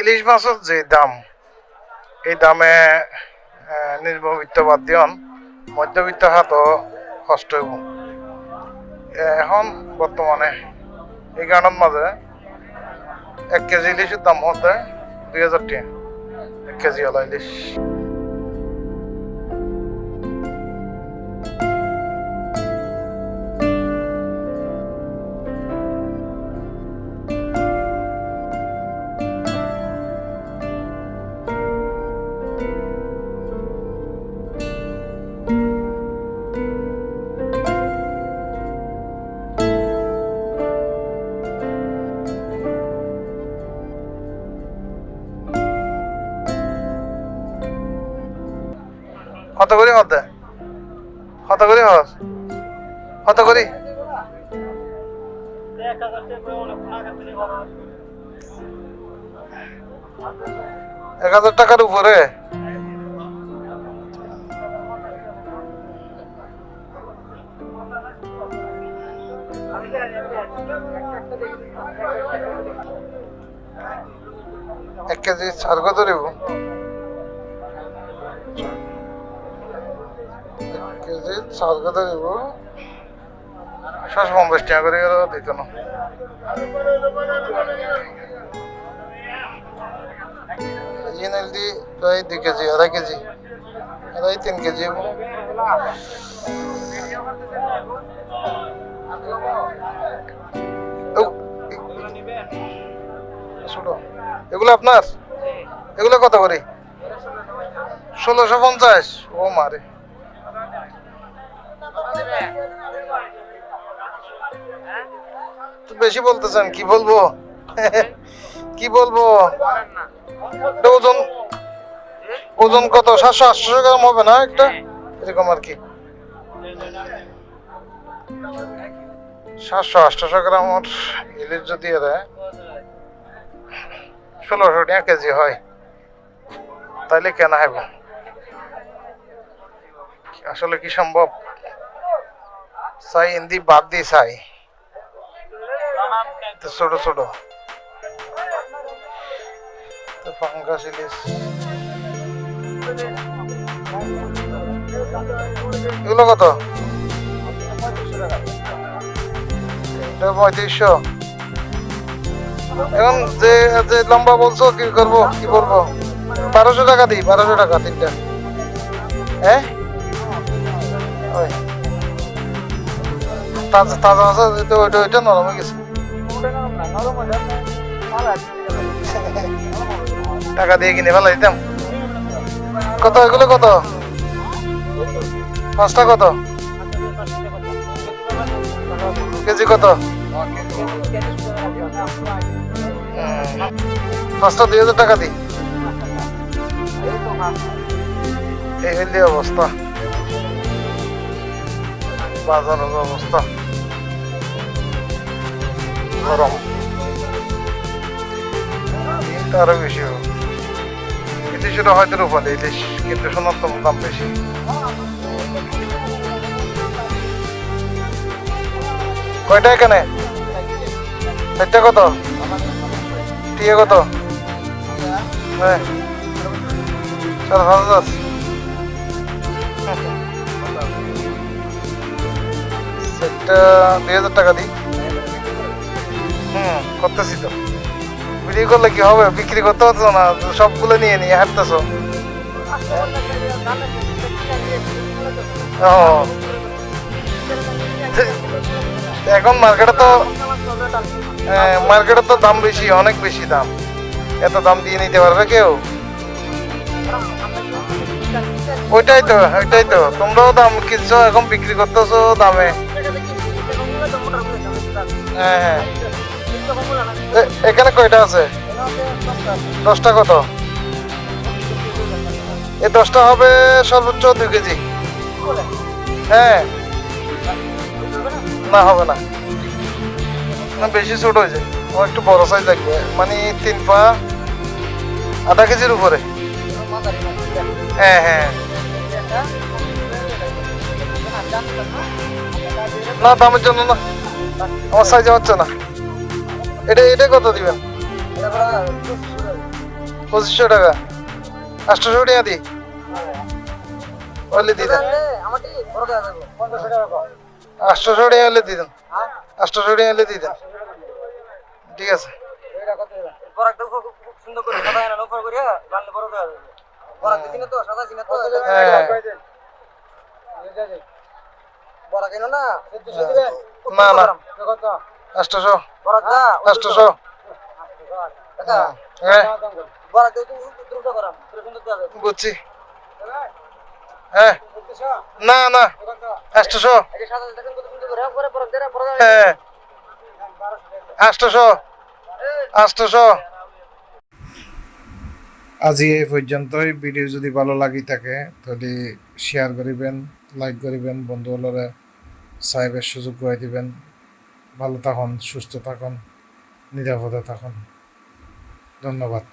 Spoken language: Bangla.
ইলিশ মাছের যে দাম, এই দামে নির্মবিত্ত বাদ দিয়ন মধ্যবিত্ত হাত কষ্ট হইব। এখন বর্তমানে এই গানের মাঝে এক কেজি ইলিশের দাম হতে দুই হাজার টাকা, এক কেজি হলো ইলিশ কত করে হতে কত করে হস কত করে? এক হাজার টাকার উপরে? এক কেজি চার কত কেজি চার কত শেষ পঞ্চাশ টাকা করে গেল দিত না। প্রায় দুই কেজি, আড়াই কেজি, আড়াই তিন কেজি এগুলো আপনার? এগুলো কত করে? ষোলোশো পঞ্চাশ, ও মারে। বেশি বলতেছেন কি বলব? কি বলব? ওজন ওজন কত? সাতশো আটশো গ্রাম হবে না একটা? এরকম আর কি। সাতশো আটশো গ্রাম ওর ইলিশ যদি এরা ষোলোশো টাকা কেজি হয়। তাইলে কেনা হবে আসলে কি সম্ভব? চাই হিন্দি বাদ চাই তো ছোট ছোট তো এগুলো কত পঁয়ত্রিশশো এখন যে যে লম্বা বলছো কি করব কি বলব বারোশো টাকা দিই বারোশো টাকা তিনটা হ্যাঁ ওই তাজা তাজা আছে তো ওইটা ওইটা নরম হয়ে গেছে। টাকা দিয়ে কিনে ফেলা দিতাম। কত? এগুলো কত? পাঁচটা কত? কেজি কত? পাঁচটা দুই হাজার টাকা দিই। এই হইলে অবস্থা। বাজারের অবস্থা। গরম আরও বেশি হবে। ইলিশের হয়তো রূপালি, ইলিশ কিন্তু সোনার দাম বেশি। কয়টা এখানে? চারটা কত? টিয়ে কত? হ্যাঁ। চার দুই হাজার টাকা দিই। হুম, করতেছি তো। বিক্রি করলে কি হবে? বিক্রি করতে পারছ না? সবগুলো নিয়ে নিয়ে হাঁটতেছো। ও। এখন মার্কেটে তো মার্কেটে তো দাম বেশি, অনেক বেশি দাম। এত দাম দিয়ে নিতে পারবে কেউ? ওইটাই তো ওইটাই তো। তোমরাও দাম কিনছো, এখন বিক্রি করতেছো দামে। হ্যাঁ হ্যাঁ। এখানে কয়টা আছে? দশটা কত? এই দশটা হবে সর্বোচ্চ দুই কেজি। হ্যাঁ। না, হবে না। বেশি ছোট হয়ে যায়। আমার একটু বড় সাইজ লাগবে মানে তিন পা, আধা কেজির উপরে। হ্যাঁ হ্যাঁ। না, দামের জন্য না। আমার সাইজে হচ্ছে না। এটা এটা কত দিবেন? পঁচিশশো টাকা। আটশোশো টাকা দি হলে যাবে পঞ্চাশ টাকা আটশোশো টাকা হলে হ্যাঁ আটশোশো টাকা হলে দিয়ে দেন। ঠিক আছে। না হ্যাঁ। না হ্যাঁ যাবে বুঝছি হ্যাঁ না না হ্যাঁ আজি এই পর্যন্তই। ভিডিও যদি ভালো লাগি থাকে তাহলে শেয়ার করিবেন লাইক করিবেন বন্ধু হলরে সাহেবের সুযোগ করে দিবেন। ভালো থাকুন সুস্থ থাকুন নিরাপদে থাকুন। ধন্যবাদ।